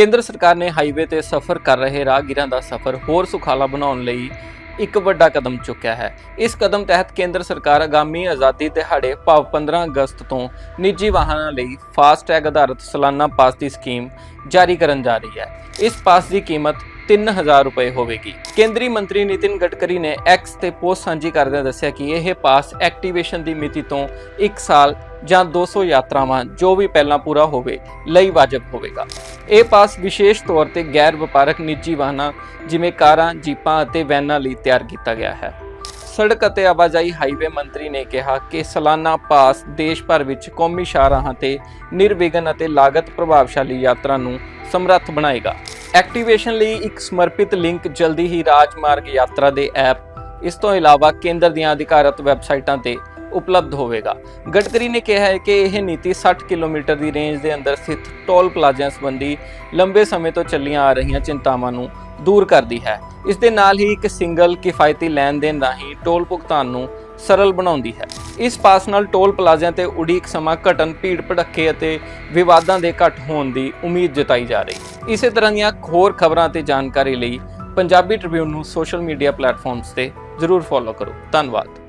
ਕੇਂਦਰ ਸਰਕਾਰ ਨੇ ਹਾਈਵੇ ਤੇ ਸਫ਼ਰ ਕਰ ਰਹੇ ਰਾਹਗੀਰਾਂ ਦਾ ਸਫ਼ਰ ਹੋਰ ਸੁਖਾਲਾ ਬਣਾਉਣ ਲਈ ਇੱਕ ਵੱਡਾ ਕਦਮ ਚੁੱਕਿਆ ਹੈ। ਇਸ ਕਦਮ ਤਹਿਤ ਕੇਂਦਰ ਸਰਕਾਰ ਆਗਾਮੀ ਆਜ਼ਾਦੀ ਦਿਹਾੜੇ ਭਾਵ 15 ਅਗਸਤ ਤੋਂ ਨਿੱਜੀ ਵਾਹਨਾਂ ਲਈ ਫਾਸਟੈਗ ਆਧਾਰਿਤ ਸਾਲਾਨਾ ਪਾਸ ਦੀ ਸਕੀਮ ਜਾਰੀ ਕਰਨ ਜਾ ਰਹੀ ਹੈ। ਇਸ ਪਾਸ ਦੀ ਕੀਮਤ 3000 ਰੁਪਏ ਹੋਵੇਗੀ। ਕੇਂਦਰੀ ਮੰਤਰੀ ਨਿਤਿਨ ਗਡਕਰੀ ਨੇ ਐਕਸ ਤੇ ਪੋਸਟ ਸਾਂਝੀ ਕਰਦਿਆਂ ਦੱਸਿਆ ਕਿ ਇਹ ਪਾਸ ਐਕਟੀਵੇਸ਼ਨ ਦੀ ਮਿਤੀ ਤੋਂ 1 ਸਾਲ ਜਾਂ 200 ਯਾਤਰਾਵਾਂ ਜੋ ਵੀ ਪਹਿਲਾਂ ਪੂਰਾ ਹੋਵੇ ਲਈ ਵਾਜਬ ਹੋਵੇਗਾ। ਇਹ ਪਾਸ ਵਿਸ਼ੇਸ਼ ਤੌਰ ਤੇ ਗੈਰ ਵਪਾਰਕ ਨਿੱਜੀ ਵਾਹਨਾਂ ਜਿਵੇਂ ਕਾਰਾਂ, ਜੀਪਾਂ ਅਤੇ ਵੈਨਾਂ ਲਈ ਤਿਆਰ ਕੀਤਾ ਗਿਆ ਹੈ। ਸੜਕ ਅਤੇ ਆਵਾਜਾਈ ਹਾਈਵੇ ਮੰਤਰੀ ਨੇ ਕਿਹਾ ਕਿ ਸਾਲਾਨਾ ਪਾਸ ਦੇਸ਼ ਭਰ ਵਿੱਚ ਕੌਮੀ ਸ਼ਾਹਰਾਹਾਂ ਤੇ ਨਿਰਵਿਘਨ ਅਤੇ ਲਾਗਤ ਪ੍ਰਭਾਵਸ਼ਾਲੀ ਯਾਤਰਾ ਨੂੰ ਸਮਰੱਥ ਬਣਾਏਗਾ। ਐਕਟੀਵੇਸ਼ਨ ਲਈ ਇੱਕ ਸਮਰਪਿਤ ਲਿੰਕ ਜਲਦੀ ਹੀ ਰਾਜਮਾਰਗ ਯਾਤਰਾ ਦੇ ਐਪ, ਇਸ ਤੋਂ ਇਲਾਵਾ ਕੇਂਦਰ ਦੀਆਂ ਅਧਿਕਾਰਤ ਵੈਬਸਾਈਟਾਂ ਤੇ ਉਪਲਬਧ ਹੋਵੇਗਾ। ਗਡਕਰੀ ਨੇ ਕਿਹਾ ਹੈ ਕਿ ਇਹ ਨੀਤੀ 60 ਕਿਲੋਮੀਟਰ ਦੀ ਰੇਂਜ ਦੇ ਅੰਦਰ ਸਥਿਤ ਟੋਲ ਪਲਾਜ਼ਿਆਂ ਸੰਬੰਧੀ ਲੰਬੇ ਸਮੇਂ ਤੋਂ ਚੱਲੀਆਂ ਆ ਰਹੀਆਂ ਚਿੰਤਾਵਾਂ ਨੂੰ ਦੂਰ ਕਰਦੀ ਹੈ। ਇਸ ਦੇ ਨਾਲ ਹੀ ਇੱਕ ਸਿੰਗਲ ਕਿਫਾਇਤੀ ਲੈਣ ਦੇਣ ਰਾਹੀਂ ਟੋਲ ਭੁਗਤਾਨ ਨੂੰ ਸਰਲ ਬਣਾਉਂਦੀ ਹੈ। ਇਸ ਪਾਸ ਨਾਲ ਟੋਲ ਪਲਾਜ਼ਿਆਂ ਤੇ ਉਡੀਕ ਸਮਾਂ ਘਟਨ ਭੀੜ ਭੜੱਕੇ ਅਤੇ ਵਿਵਾਦਾਂ ਦੇ ਘਟ ਹੋਣ ਦੀ ਉਮੀਦ ਜਤਾਈ ਜਾ ਰਹੀ। ਇਸੇ ਤਰ੍ਹਾਂ ਦੀਆਂ ਹੋਰ ਖਬਰਾਂ ਤੇ ਜਾਣਕਾਰੀ ਲਈ ਪੰਜਾਬੀ ਟ੍ਰਿਬਿਊਨ ਨੂੰ ਸੋਸ਼ਲ ਮੀਡੀਆ ਪਲੇਟਫਾਰਮਸ ਤੇ ਜ਼ਰੂਰ ਫੋਲੋ ਕਰੋ। ਧੰਨਵਾਦ।